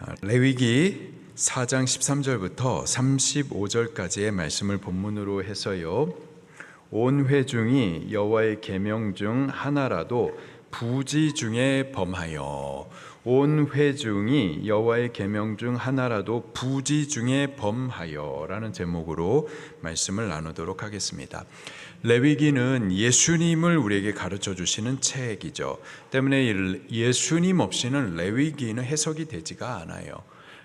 아, 레위기 4장 13절부터 35절까지의 말씀을 본문으로 해서요. 온 회중이 여호와의 계명 중 하나라도 부지 중에 범하여 온 회중이 여호와의 계명 중 하나라도 부지 중에 범하여라는 제목으로 말씀을 나누도록 하겠습니다. 레위기는 예수님을 우리에게 가르쳐 주시는 책이죠. 때문에 예수님 없이는 레위기는 해석이 되지가 않아요.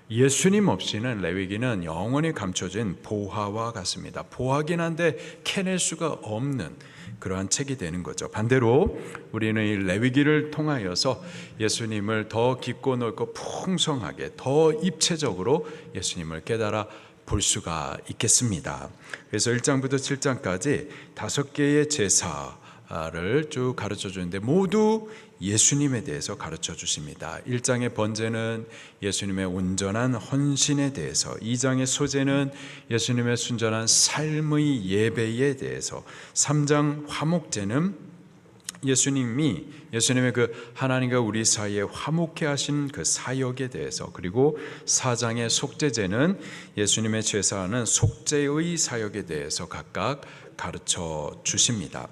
예수님 없이는 레위기는 영원히 감춰진 보화와 같습니다. 보화긴 한데 캐낼 수가 없는 그러한 책이 되는 거죠. 반대로 우리는 이 레위기를 통하여서 예수님을 더 깊고 넓고 풍성하게 더 입체적으로 예수님을 깨달아 볼 수가 있겠습니다. 그래서 1장부터 7장까지 다섯 개의 제사 를쭉 가르쳐 주는데 모두 예수님에 대해서 가르쳐 주십니다. 1장의 번제는 예수님의 온전한 헌신에 대해서, 2장의 소제는 예수님의 순전한 삶의 예배에 대해서, 3장 화목제는 예수님이 예수님의 그 하나님과 우리 사이에 화목해 하신 그 사역에 대해서 그리고 사장의 속죄제는 예수님의 제사하는 속죄의 사역에 대해서 각각 가르쳐 주십니다.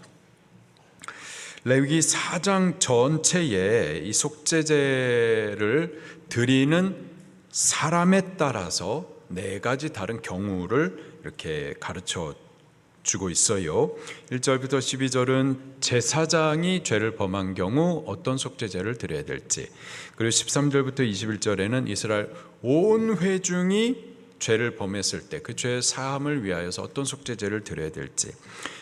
레위기 4장 전체에 이 속죄제를 드리는 사람에 따라서 네 가지 다른 경우를 이렇게 가르쳐 주고 있어요. 1절부터 12절은 제사장이 죄를 범한 경우 어떤 속죄제를 드려야 될지, 그리고 13절부터 21절에는 이스라엘 온 회중이 죄를 범했을 때 그 죄의 사함을 위하여서 어떤 속죄제를 드려야 될지,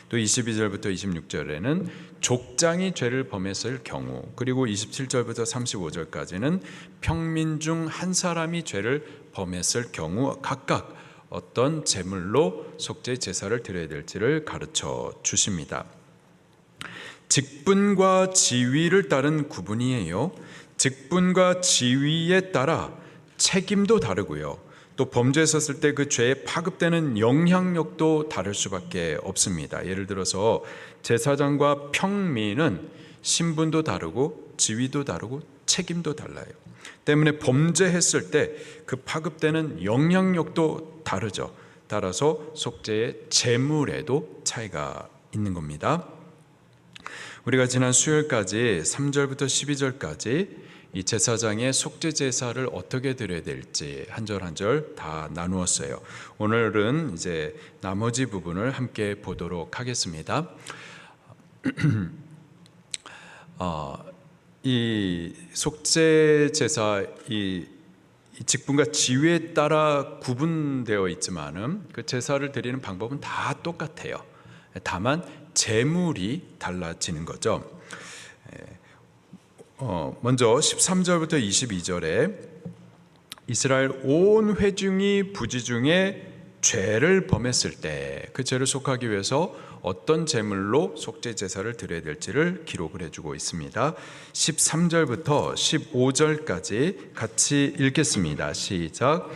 또 22절부터 26절에는 족장이 죄를 범했을 경우, 그리고 27절부터 35절까지는 평민 중 한 사람이 죄를 범했을 경우 각각 어떤 제물로 속죄 제사를 드려야 될지를 가르쳐 주십니다. 직분과 지위를 따른 구분이에요. 직분과 지위에 따라 책임도 다르고요. 또 범죄했었을 때 그 죄에 파급되는 영향력도 다를 수밖에 없습니다. 예를 들어서 제사장과 평민은 신분도 다르고 지위도 다르고 책임도 달라요. 때문에 범죄했을 때 그 파급되는 영향력도 다르죠. 따라서 속죄의 재물에도 차이가 있는 겁니다. 우리가 지난 수요일까지 3절부터 12절까지 이 제사장의 속죄 제사를 어떻게 드려야 될지 한 절 한 절 다 나누었어요. 오늘은 이제 나머지 부분을 함께 보도록 하겠습니다. 어, 이 속죄 제사 이 직분과 지위에 따라 구분되어 있지만은 그 제사를 드리는 방법은 다 똑같아요. 다만 재물이 달라지는 거죠. 어, 먼저 13절부터 22절에 이스라엘 온 회중이 부지 중에 죄를 범했을 때 그 죄를 속하기 위해서 어떤 제물로 속죄 제사를 드려야 될지를 기록을 해주고 있습니다. 13절부터 15절까지 같이 읽겠습니다. 시작.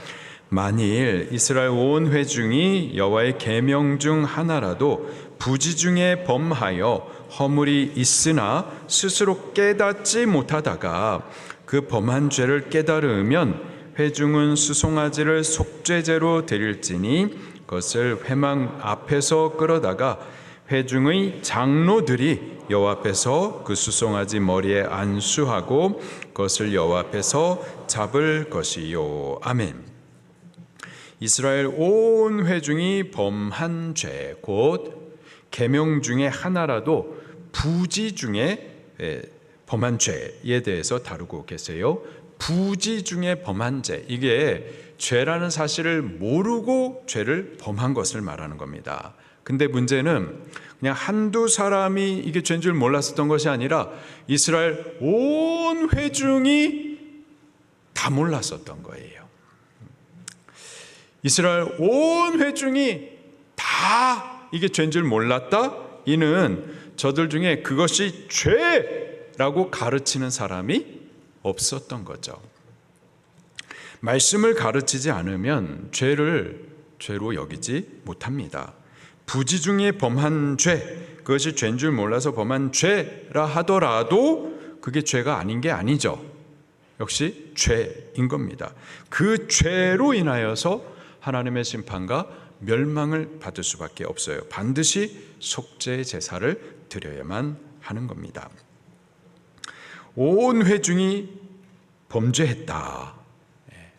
만일 이스라엘 온 회중이 여호와의 계명 중 하나라도 부지 중에 범하여 허물이 있으나 스스로 깨닫지 못하다가 그 범한 죄를 깨달으면 회중은 수송아지를 속죄제로 드릴지니 그것을 회망 앞에서 끌어다가 회중의 장로들이 여호와 앞에서 그 수송아지 머리에 안수하고 그것을 여호와 앞에서 잡을 것이요 아멘. 이스라엘 온 회중이 범한 죄 곧 계명 중에 하나라도 부지 중에 범한 죄에 대해서 다루고 계세요. 부지 중에 범한 죄 이게 죄라는 사실을 모르고 죄를 범한 것을 말하는 겁니다. 근데 문제는 그냥 한두 사람이 이게 죄인 줄 몰랐었던 것이 아니라 이스라엘 온 회중이 다 몰랐었던 거예요. 이스라엘 온 회중이 다 이게 죄인 줄 몰랐다? 이는 저들 중에 그것이 죄라고 가르치는 사람이 없었던 거죠. 말씀을 가르치지 않으면 죄를 죄로 여기지 못합니다. 부지 중에 범한 죄, 그것이 죄인 줄 몰라서 범한 죄라 하더라도 그게 죄가 아닌 게 아니죠. 역시 죄인 겁니다. 그 죄로 인하여서 하나님의 심판과 멸망을 받을 수밖에 없어요. 반드시 속죄 제사를 드려야만 하는 겁니다. 온 회중이 범죄했다. 예.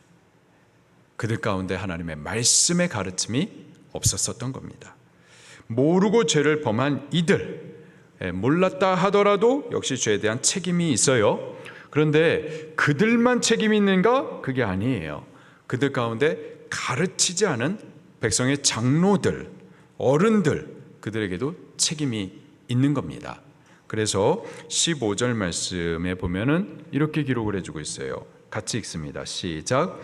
그들 가운데 하나님의 말씀의 가르침이 없었었던 겁니다. 모르고 죄를 범한 이들, 예, 몰랐다 하더라도 역시 죄에 대한 책임이 있어요. 그런데 그들만 책임이 있는가? 그게 아니에요. 그들 가운데 가르치지 않은 백성의 장로들, 어른들, 그들에게도 책임이 있는 겁니다. 그래서 15절 말씀에 보면은 이렇게 기록을 해주고 있어요. 같이 읽습니다. 시작.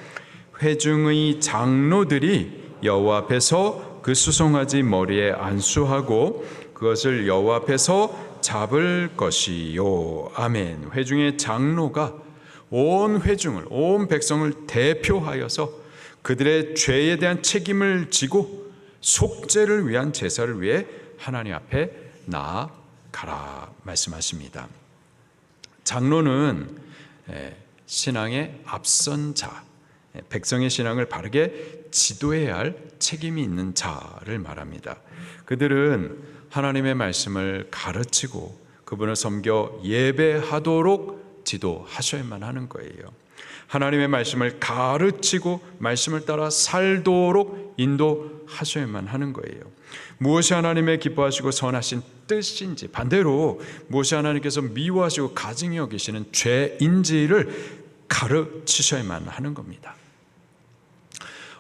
회중의 장로들이 여호와 앞에서 그 수송아지 머리에 안수하고 그것을 여호와 앞에서 잡을 것이요. 아멘. 회중의 장로가 온 회중을 온 백성을 대표하여서 그들의 죄에 대한 책임을 지고 속죄를 위한 제사를 위해 하나님 앞에 나아가라 말씀하십니다. 장로는 에, 신앙의 앞선 자, 에, 백성의 신앙을 바르게 지도해야 할 책임이 있는 자를 말합니다. 그들은 하나님의 말씀을 가르치고 그분을 섬겨 예배하도록 지도하셔야만 하는 거예요. 하나님의 말씀을 가르치고 말씀을 따라 살도록 인도하셔야만 하는 거예요. 무엇이 하나님의 기뻐하시고 선하신 뜻인지 반대로 무엇이 하나님께서 미워하시고 가증히 여기시는 죄인지를 가르치셔야만 하는 겁니다.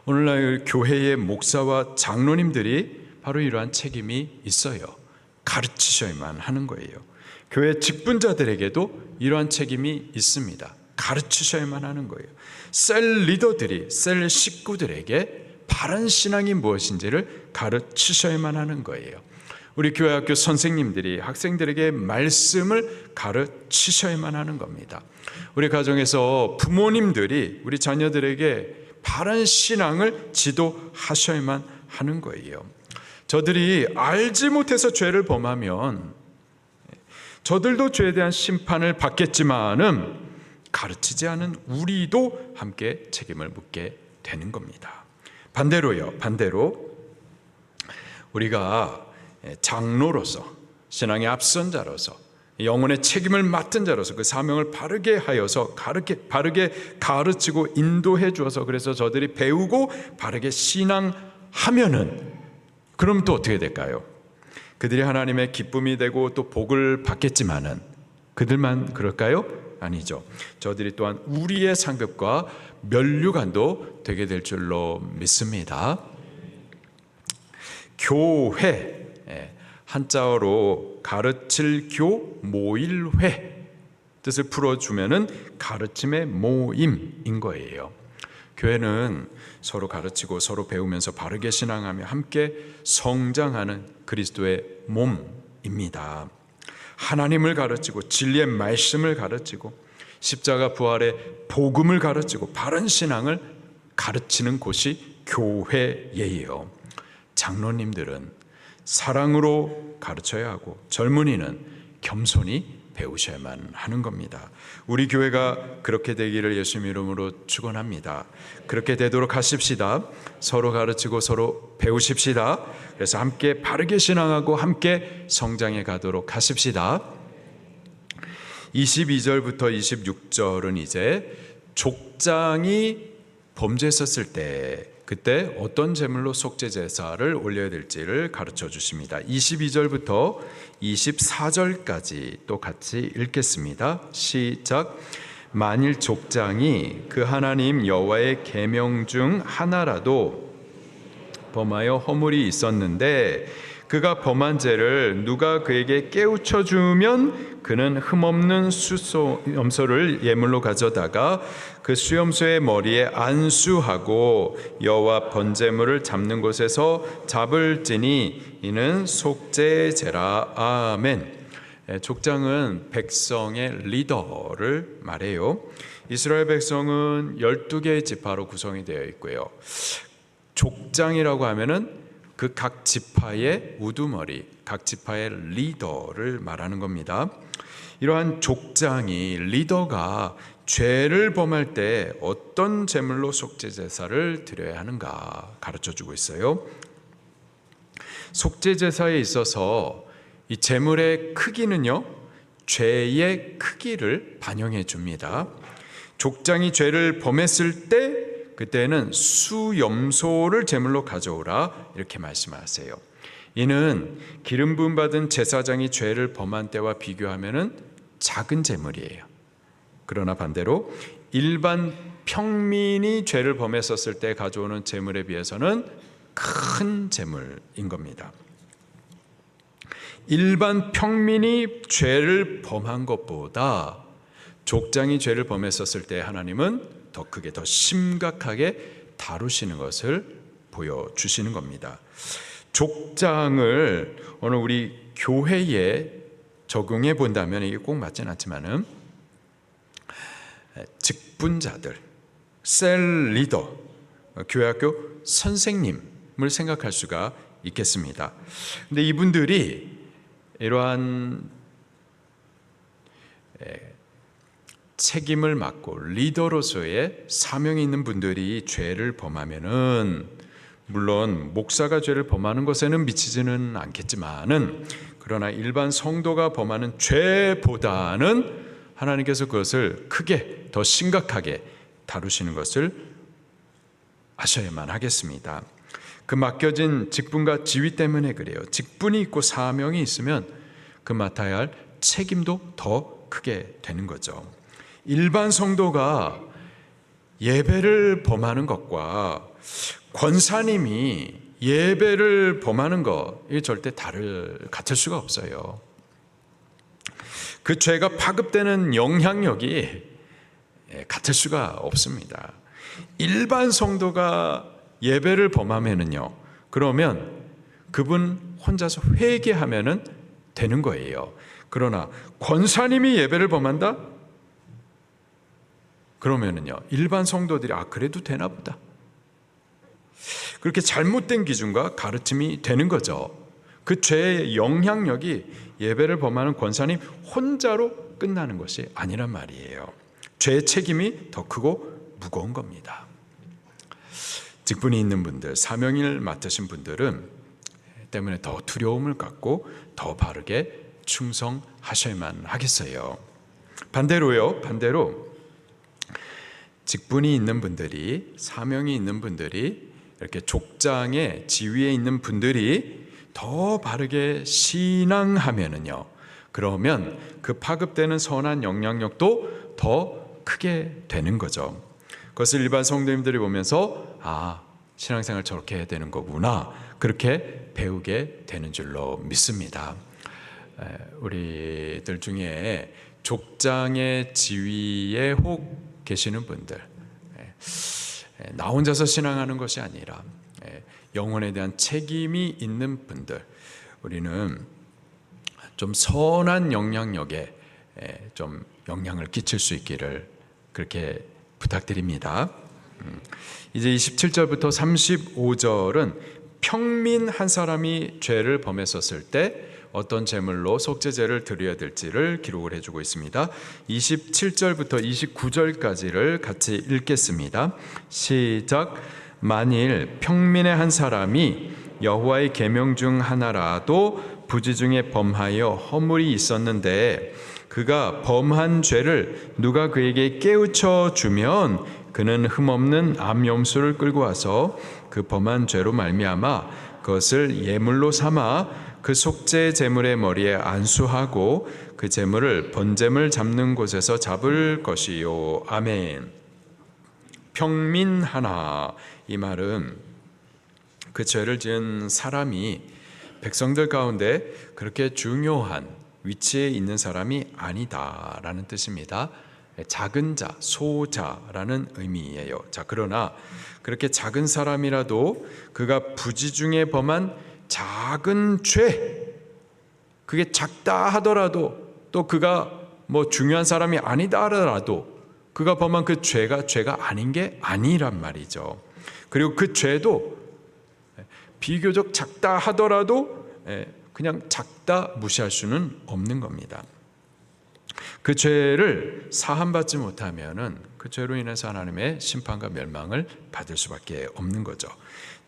오늘날 교회의 목사와 장로님들이 바로 이러한 책임이 있어요. 가르치셔야만 하는 거예요. 교회 직분자들에게도 이러한 책임이 있습니다. 가르치셔야만 하는 거예요. 셀 리더들이 셀 식구들에게 바른 신앙이 무엇인지를 가르치셔야만 하는 거예요. 우리 교회 학교 선생님들이 학생들에게 말씀을 가르치셔야만 하는 겁니다. 우리 가정에서 부모님들이 우리 자녀들에게 바른 신앙을 지도하셔야만 하는 거예요. 저들이 알지 못해서 죄를 범하면 저들도 죄에 대한 심판을 받겠지만은 가르치지 않은 우리도 함께 책임을 묻게 되는 겁니다. 반대로요. 반대로 우리가 장로로서 신앙의 앞선 자로서 영혼의 책임을 맡은 자로서 그 사명을 바르게 하여서 가르게 바르게 가르치고 인도해 주어서 그래서 저들이 배우고 바르게 신앙하면은 그럼 또 어떻게 될까요? 그들이 하나님의 기쁨이 되고 또 복을 받겠지만은 그들만 그럴까요? 아니죠. 저들이 또한 우리의 상급과 면류관도 되게 될 줄로 믿습니다. 교회 예, 한자어로 가르칠 교 모일회 뜻을 풀어주면은 가르침의 모임인 거예요. 교회는 서로 가르치고 서로 배우면서 바르게 신앙하며 함께 성장하는 그리스도의 몸입니다. 하나님을 가르치고 진리의 말씀을 가르치고 십자가 부활의 복음을 가르치고 바른 신앙을 가르치는 곳이 교회예요. 장로님들은 사랑으로 가르쳐야 하고 젊은이는 겸손히 배우셔야만 하는 겁니다. 우리 교회가 그렇게 되기를 예수님 이름으로 축원합니다. 그렇게 되도록 하십시다. 서로 가르치고 서로 배우십시다. 그래서 함께 바르게 신앙하고 함께 성장해 가도록 하십시다. 22절부터 26절은 이제 족장이 범죄했었을 때 그때 어떤 제물로 속죄 제사를 올려야 될지를 가르쳐 주십니다. 22절부터 24절까지 또 같이 읽겠습니다. 시작. 만일 족장이 그 하나님 여호와의 계명 중 하나라도 범하여 허물이 있었는데 그가 범한 죄를 누가 그에게 깨우쳐 주면 그는 흠없는 수염소를 예물로 가져다가 그 수염소의 머리에 안수하고 여호와 번제물을 잡는 곳에서 잡을지니 이는 속죄제라 아멘. 예, 족장은 백성의 리더를 말해요. 이스라엘 백성은 12개의 지파로 구성이 되어 있고요. 족장이라고 하면은 그 각 지파의 우두머리, 각 지파의 리더를 말하는 겁니다. 이러한 족장이 리더가 죄를 범할 때 어떤 제물로 속죄 제사를 드려야 하는가 가르쳐 주고 있어요. 속죄 제사에 있어서 이 제물의 크기는요. 죄의 크기를 반영해 줍니다. 족장이 죄를 범했을 때 그때는 수염소를 제물로 가져오라 이렇게 말씀하세요. 이는 기름 부음 받은 제사장이 죄를 범한 때와 비교하면은 작은 제물이에요. 그러나 반대로 일반 평민이 죄를 범했었을 때 가져오는 제물에 비해서는 큰 제물인 겁니다. 일반 평민이 죄를 범한 것보다 족장이 죄를 범했었을 때 하나님은 더 크게 더 심각하게 다루시는 것을 보여주시는 겁니다. 족장을 오늘 우리 교회에 적용해 본다면 이게 꼭 맞진 않지만은 직분자들, 셀 리더, 교회학교 선생님을 생각할 수가 있겠습니다. 근데 이분들이 이러한 책임을 맡고 리더로서의 사명이 있는 분들이 죄를 범하면은 물론 목사가 죄를 범하는 것에는 미치지는 않겠지만은 그러나 일반 성도가 범하는 죄보다는 하나님께서 그것을 크게 더 심각하게 다루시는 것을 아셔야만 하겠습니다. 그 맡겨진 직분과 지위 때문에 그래요. 직분이 있고 사명이 있으면 그 맡아야 할 책임도 더 크게 되는 거죠. 일반 성도가 예배를 범하는 것과 권사님이 예배를 범하는 것, 이 절대 다를 같을 수가 없어요. 그 죄가 파급되는 영향력이 같을 수가 없습니다. 일반 성도가 예배를 범하면은요, 그러면 그분 혼자서 회개하면은 되는 거예요. 그러나 권사님이 예배를 범한다? 그러면은요, 일반 성도들이 아, 그래도 되나 보다. 그렇게 잘못된 기준과 가르침이 되는 거죠. 그 죄의 영향력이 예배를 범하는 권사님 혼자로 끝나는 것이 아니란 말이에요. 죄의 책임이 더 크고 무거운 겁니다. 직분이 있는 분들, 사명을 맡으신 분들은 때문에 더 두려움을 갖고 더 바르게 충성하셔야만 하겠어요. 반대로요, 반대로 직분이 있는 분들이 사명이 있는 분들이 이렇게 족장의 지위에 있는 분들이 더 바르게 신앙하면은요. 그러면 그 파급되는 선한 영향력도 더 크게 되는 거죠. 그것을 일반 성도님들이 보면서 아 신앙생활 저렇게 해야 되는 거구나 그렇게 배우게 되는 줄로 믿습니다. 우리들 중에 족장의 지위에 혹 계시는 분들. 나 혼자서 신앙하는 것이 아니라 영혼에 대한 책임이 있는 분들. 우리는 좀 선한 영향력에 좀 영향을 끼칠 수 있기를 그렇게 부탁드립니다. 음, 이제 27절부터 35절은 평민 한 사람이 죄를 범했었을 때 어떤 제물로 속죄제를 드려야 될지를 기록을 해주고 있습니다. 27절부터 29절까지를 같이 읽겠습니다. 시작. 만일 평민의 한 사람이 여호와의 계명 중 하나라도 부지 중에 범하여 허물이 있었는데 그가 범한 죄를 누가 그에게 깨우쳐 주면 그는 흠없는 암염소를 끌고 와서 그 범한 죄로 말미암아 그것을 예물로 삼아 그 속죄 제물의 머리에 안수하고 그 제물을 번제물 잡는 곳에서 잡을 것이요 아멘. 평민 하나 이 말은 그 죄를 지은 사람이 백성들 가운데 그렇게 중요한 위치에 있는 사람이 아니다라는 뜻입니다. 작은 자, 소자라는 의미예요. 자, 그러나 그렇게 작은 사람이라도 그가 부지 중에 범한 작은 죄, 그게 작다 하더라도 또 그가 뭐 중요한 사람이 아니다 하더라도 그가 범한 그 죄가 죄가 아닌 게 아니란 말이죠. 그리고 그 죄도 비교적 작다 하더라도 그냥 작다 무시할 수는 없는 겁니다. 그 죄를 사함받지 못하면은 그 죄로 인해서 하나님의 심판과 멸망을 받을 수밖에 없는 거죠.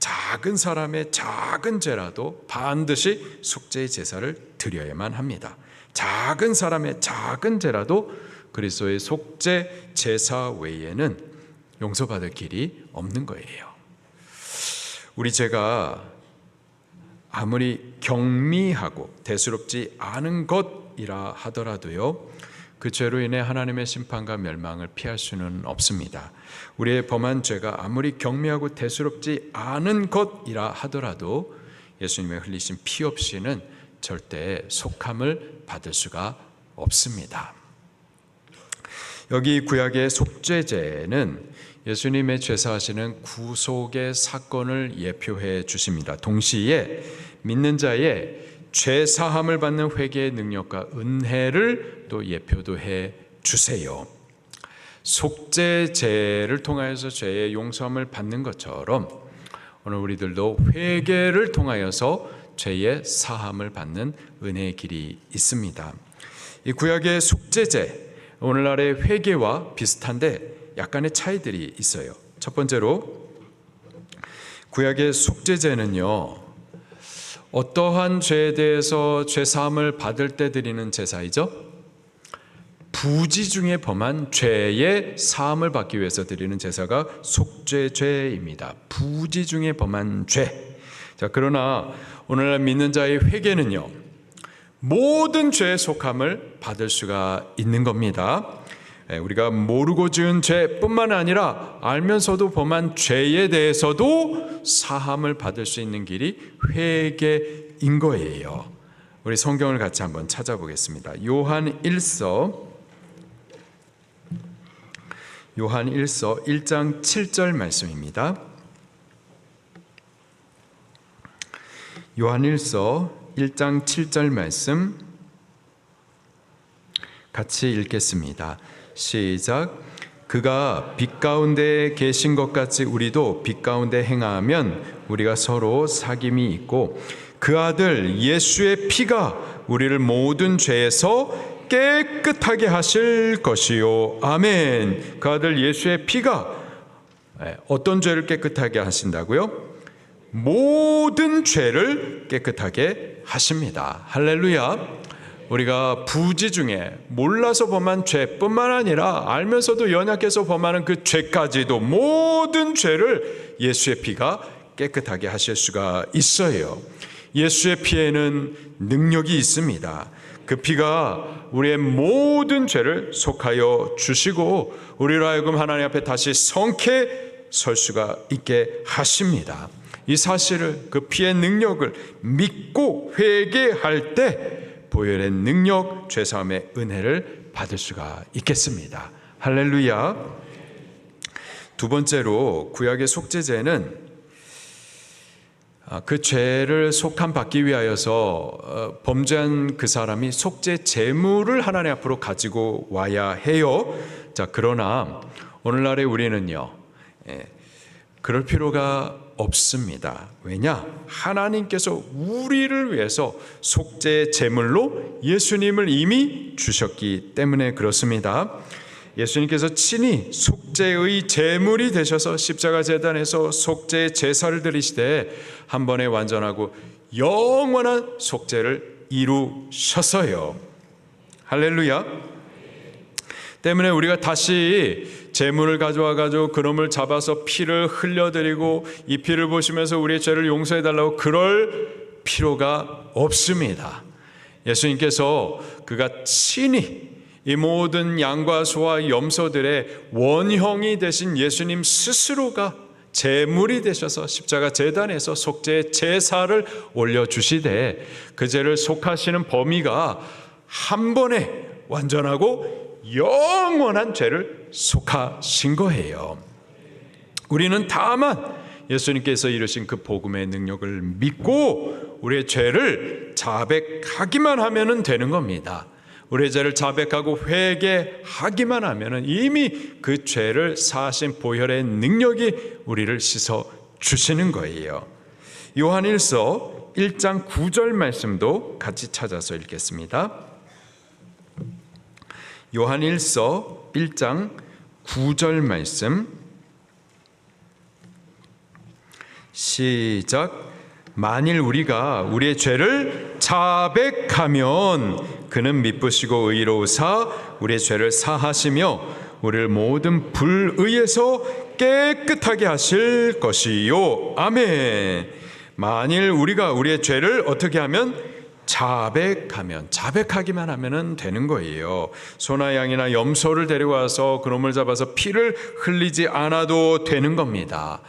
작은 사람의 작은 죄라도 반드시 속죄의 제사를 드려야만 합니다. 작은 사람의 작은 죄라도 그리스도의 속죄 제사 외에는 용서받을 길이 없는 거예요. 우리 죄가 아무리 경미하고 대수롭지 않은 것이라 하더라도요. 그 죄로 인해 하나님의 심판과 멸망을 피할 수는 없습니다. 우리의 범한 죄가 아무리 경미하고 대수롭지 않은 것이라 하더라도 예수님의 흘리신 피 없이는 절대 속함을 받을 수가 없습니다. 여기 구약의 속죄제는 예수님의 죄사하시는 구속의 사건을 예표해 주십니다. 동시에 믿는 자의 죄 사함을 받는 회개의 능력과 은혜를 또 예표도 해 주세요. 속죄제를 통하여서 죄의 용서함을 받는 것처럼 오늘 우리들도 회개를 통하여서 죄의 사함을 받는 은혜의 길이 있습니다. 이 구약의 속죄제 오늘날의 회개와 비슷한데 약간의 차이들이 있어요. 첫 번째로 구약의 속죄제는요. 어떠한 죄에 대해서 죄 사함을 받을 때 드리는 제사이죠? 부지 중에 범한 죄의 사함을 받기 위해서 드리는 제사가 속죄죄입니다. 부지 중에 범한 죄. 자, 그러나 오늘날 믿는 자의 회개는요. 모든 죄의 속함을 받을 수가 있는 겁니다. 예, 우리가 모르고 지은 죄뿐만 아니라 알면서도 범한 죄에 대해서도 사함을 받을 수 있는 길이 회개인 거예요. 우리 성경을 같이 한번 찾아보겠습니다. 요한 1서 요한 1서 1장 7절 말씀입니다. 요한 1서 1장 7절 말씀 같이 읽겠습니다. 시작. 그가 빛 가운데 계신 것 같이 우리도 빛 가운데 행하면 우리가 서로 사귐이 있고 그 아들 예수의 피가 우리를 모든 죄에서 깨 끗하게 하실 것이요. 아멘. 그 아들 예수의 피가 예, 어떤 죄를 깨끗하게 하신다고요? 모든 죄를 깨끗하게 하십니다. 할렐루야. 우리가 부지 중에 몰라서 범한 죄뿐만 아니라 알면서도 연약해서 범하는 그 죄까지도 모든 죄를 예수의 피가 깨끗하게 하실 수가 있어요. 예수의 피에는 능력이 있습니다. 그 피가 우리의 모든 죄를 속하여 주시고 우리로 하여금 하나님 앞에 다시 성케 설 수가 있게 하십니다. 이 사실을 그 피의 능력을 믿고 회개할 때 보혈의 능력, 죄 사함의 은혜를 받을 수가 있겠습니다. 할렐루야. 두 번째로 구약의 속죄제는 아, 그 죄를 속함 받기 위하여서 어, 범죄한 그 사람이 속죄 제물을 하나님 앞으로 가지고 와야 해요. 자, 그러나 오늘날에 우리는요, 예, 그럴 필요가 없습니다. 왜냐? 하나님께서 우리를 위해서 속죄 제물로 예수님을 이미 주셨기 때문에 그렇습니다. 예수님께서 친히 속죄의 제물이 되셔서 십자가 재단에서 속죄 제사를 드리시되 한 번에 완전하고 영원한 속죄를 이루셨어요. 할렐루야. 때문에 우리가 다시 재물을 가져와 가지고 그놈을 잡아서 피를 흘려드리고 이 피를 보시면서 우리의 죄를 용서해 달라고 그럴 필요가 없습니다. 예수님께서 그가 친히 이 모든 양과 소와 염소들의 원형이 되신 예수님 스스로가 제물이 되셔서 십자가 재단에서 속죄 제사를 올려 주시되 그 죄를 속하시는 범위가 한 번에 완전하고 영원한 죄를 속하신 거예요. 우리는 다만 예수님께서 이루신 그 복음의 능력을 믿고 우리의 죄를 자백하기만 하면 되는 겁니다. 우리의 죄를 자백하고 회개하기만 하면 이미 그 죄를 사하신 보혈의 능력이 우리를 씻어 주시는 거예요. 요한일서 1장 9절 말씀도 같이 찾아서 읽겠습니다. 요한일서 1장 9절 말씀 시작 만일 우리가 우리의 죄를 자백하면 그는 미쁘시고 의로우사 우리의 죄를 사하시며 우리를 모든 불의에서 깨끗하게 하실 것이요 아멘 만일 우리가 우리의 죄를 어떻게 하면 자백하면 자백하기만 하면은 되는 거예요. 소나 양이나 염소를 데려와서 그놈을 잡아서 피를 흘리지 않아도 되는 겁니다.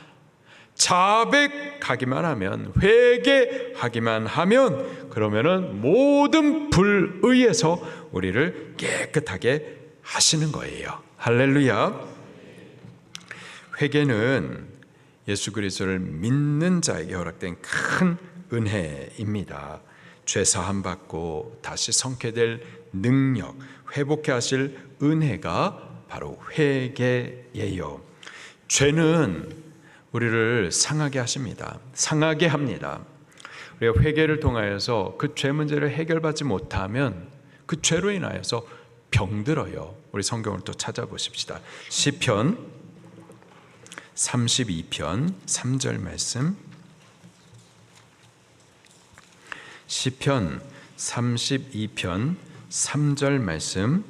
자백하기만 하면 회개하기만 하면 그러면은 모든 불의에서 우리를 깨끗하게 하시는 거예요. 할렐루야. 회개는 예수 그리스도를 믿는 자에게 허락된 큰 은혜입니다. 죄 사함 받고 다시 성케될 능력, 회복해 하실 은혜가 바로 회개예요. 죄는 우리를 상하게 하십니다. 상하게 합니다. 우리가 회개를 통하여서 그 죄 문제를 해결받지 못하면 그 죄로 인하여서 병들어요. 우리 성경을 또 찾아보십시다. 시편 32편 3절 말씀 시편 32편 3절 말씀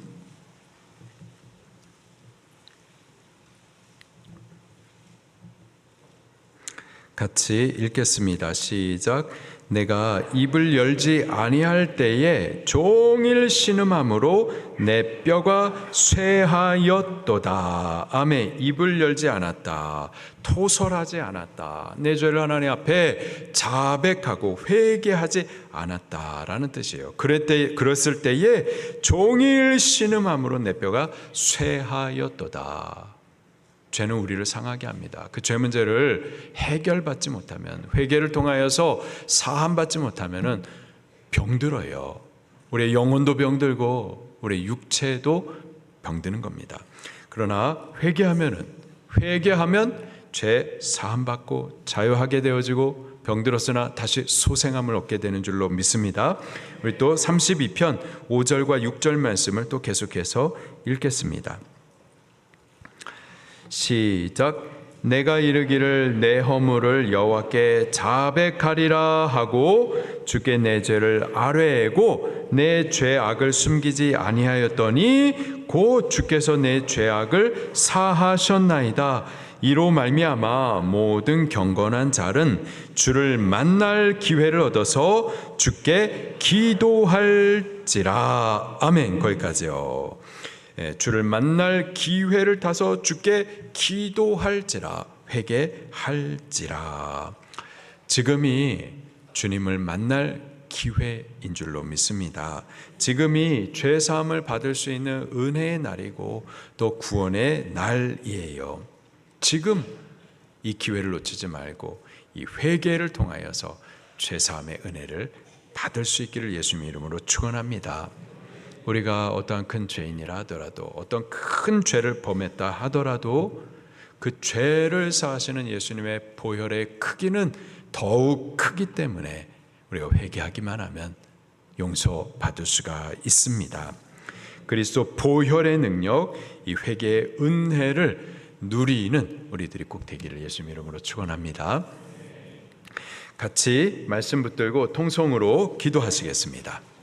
같이 읽겠습니다. 시작. 내가 입을 열지 아니할 때에 종일 신음함으로 내 뼈가 쇠하였도다. 아멘. 입을 열지 않았다. 토설하지 않았다. 내 죄를 하나님 앞에 자백하고 회개하지 않았다라는 뜻이에요. 그랬때 그랬을 때에 종일 신음함으로 내 뼈가 쇠하였도다. 죄는 우리를 상하게 합니다. 그 죄 문제를 해결받지 못하면 회개를 통하여서 사함 받지 못하면은 병들어요. 우리의 영혼도 병들고 우리 육체도 병드는 겁니다. 그러나 회개하면은 회개하면 죄 사함 받고 자유하게 되어지고 병들었으나 다시 소생함을 얻게 되는 줄로 믿습니다. 우리 또 32편 5절과 6절 말씀을 또 계속해서 읽겠습니다. 시작. 내가 이르기를 내 허물을 여호와께 자백하리라 하고 주께 내 죄를 아뢰고 내 죄악을 숨기지 아니하였더니 곧 주께서 내 죄악을 사하셨나이다. 이로 말미암아 모든 경건한 자는 주를 만날 기회를 얻어서 주께 기도할지라. 아멘. 거기까지요. 예, 주를 만날 기회를 타서 주께 기도할지라 회개할지라 지금이 주님을 만날 기회인 줄로 믿습니다. 지금이 죄 사함을 받을 수 있는 은혜의 날이고 또 구원의 날이에요. 지금 이 기회를 놓치지 말고 이 회개를 통하여서 죄 사함의 은혜를 받을 수 있기를 예수님 이름으로 축원합니다. 우리가 어떠한 큰 죄인이라 하더라도 어떤 큰 죄를 범했다 하더라도 그 죄를 사하시는 예수님의 보혈의 크기는 더욱 크기 때문에 우리가 회개하기만 하면 용서받을 수가 있습니다. 그리스도 보혈의 능력, 이 회개의 은혜를 누리는 우리들이 꼭 되기를 예수님 이름으로 축원합니다. 같이 말씀 붙들고 통성으로 기도하시겠습니다.